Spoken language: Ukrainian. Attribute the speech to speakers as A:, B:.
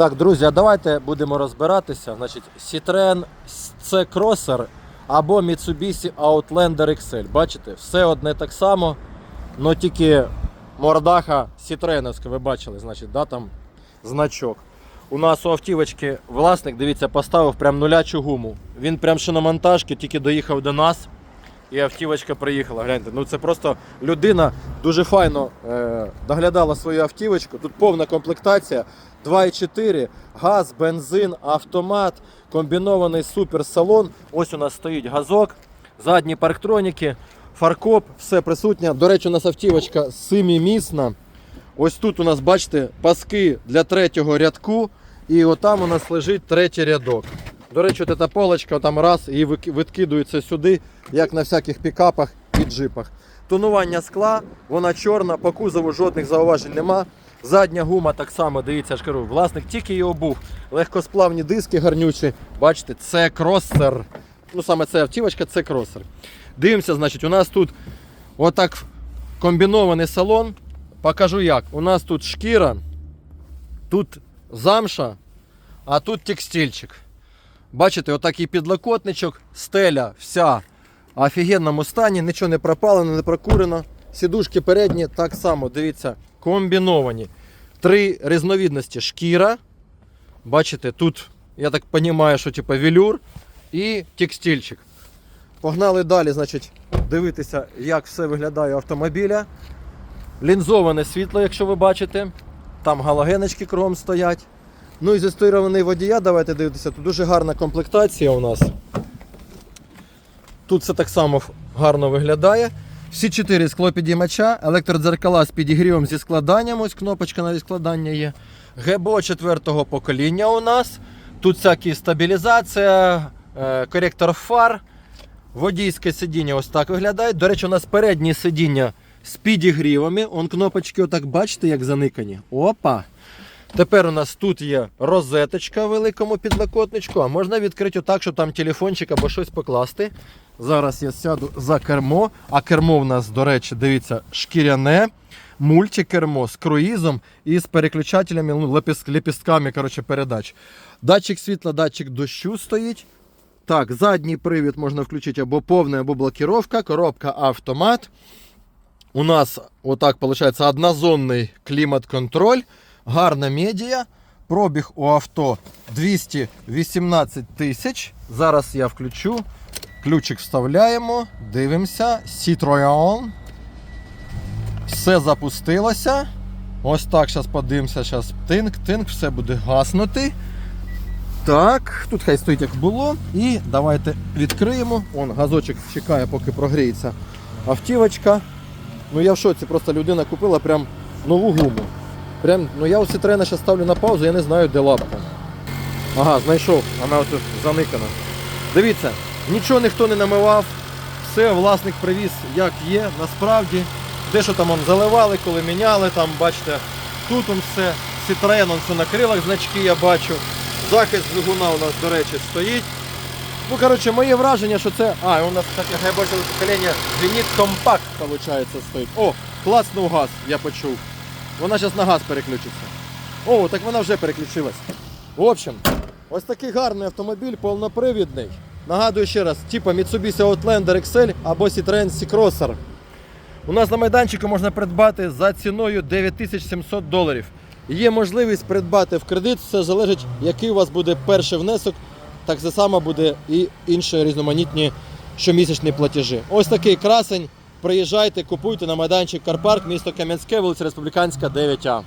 A: Так, друзі, а давайте будемо розбиратися. Значить, Citroen C Crosser або Mitsubishi Outlander XL. Бачите, все одне так само, але тільки мордаха Citroeновська, ви бачили, значить, да, там значок. У нас у автівочки власник, дивіться, поставив прям нулячу гуму. Він прям шиномонтажки тільки доїхав до нас. І автівочка приїхала. Гляньте, ну це просто людина дуже файно е, доглядала свою автівочку. Тут повна комплектація. 2,4, газ, бензин, автомат, комбінований суперсалон. Ось у нас стоїть газок, задні парктроніки, фаркоп, все присутнє. До речі, у нас автівочка семимісна. Ось тут у нас, бачите, паски для третього рядку. І отам у нас лежить третій рядок. До речі, ця полочка там раз і відкидується сюди, як на всяких пікапах і джипах. Тонування скла, вона чорна, по кузову жодних зауважень нема. Задня гума так само, дивіться, я ж кажу, власник тільки її обув. Легкосплавні диски гарнючі. Бачите, це кросер. Ну саме це автівочка, це кросер. Дивимося, значить, у нас тут отак комбінований салон. Покажу як. У нас тут шкіра, тут замша, а тут текстильчик. Бачите, отакий підлокотничок, стеля вся в офігенному стані, нічого не пропалено, не прокурено. Сідушки передні так само, дивіться, комбіновані. Три різновидності шкіра. Бачите, тут, я так розумію, що типу велюр і текстильчик. Погнали далі, значить, дивитися, як все виглядає автомобіля. Лінзоване світло, якщо ви бачите. Там галогеночки кругом стоять. Ну і застойрований водія, давайте дивитися. Тут дуже гарна комплектація у нас. Тут все так само гарно виглядає. Всі чотири склопідіймача, електродзеркала з підігрівом зі складанням, ось кнопочка на складання є. ГБО четвертого покоління у нас. Тут всякі стабілізація, е, коректор фар. Водійське сидіння ось так виглядає. До речі, у нас переднє сидіння з підігрівами. Он кнопочки, отак бачите, як заникані. Опа! Тепер у нас тут є розеточка в великому підлокотничку, а можна відкрити так, щоб там телефончик або щось покласти. Зараз я сяду за кермо, а кермо в нас, до речі, дивіться, шкіряне, мультикермо з круїзом і з переключателями, ну, лепіс- лепістками коротше, передач. Датчик світла, датчик дощу стоїть. Так, задній привід можна включити або повний, або блокіровка, коробка автомат. У нас отак виходить однозонний клімат-контроль, гарна медіа. Пробіг у авто 218 тисяч. Зараз я включу. Ключик вставляємо, дивимося. Citroen. Все запустилося. Ось так, зараз подивимося. Зараз тинк, тинк, все буде гаснути. Так, тут хай стоїть як було. І давайте відкриємо. Он газочок чекає, поки прогріється автівочка. Ну я в шоці, просто людина купила прям нову гуму. Прям, ну я у Citroen зараз ставлю на паузу, я не знаю, де лапка. Ага, знайшов, вона отут заникана. Дивіться, нічого ніхто не намивав, все власник привіз як є, насправді. Де що там он заливали, коли міняли, там бачите, тут он все, Citroen, он все на крилах значки я бачу. Захист двигуна у нас, до речі, стоїть. Ну, коротше, моє враження, що це. А, у нас, так я бачив, покоління Зеніт Компакт, виходить, стоїть. О, класнув газ, я почув. Вона зараз на газ переключиться. О, так вона вже переключилась. В общем, ось такий гарний автомобіль, повнопривідний. Нагадую ще раз, типа Mitsubishi Outlander XL або Citroen C-Crosser. У нас на майданчику можна придбати за ціною 9700 доларів. Є можливість придбати в кредит, все залежить, який у вас буде перший внесок, так само буде і інші різноманітні щомісячні платежі. Ось такий красень. Приїжджайте, купуйте на майданчик Карпарк, місто Кам'янське, вулиця Республіканська, 9А.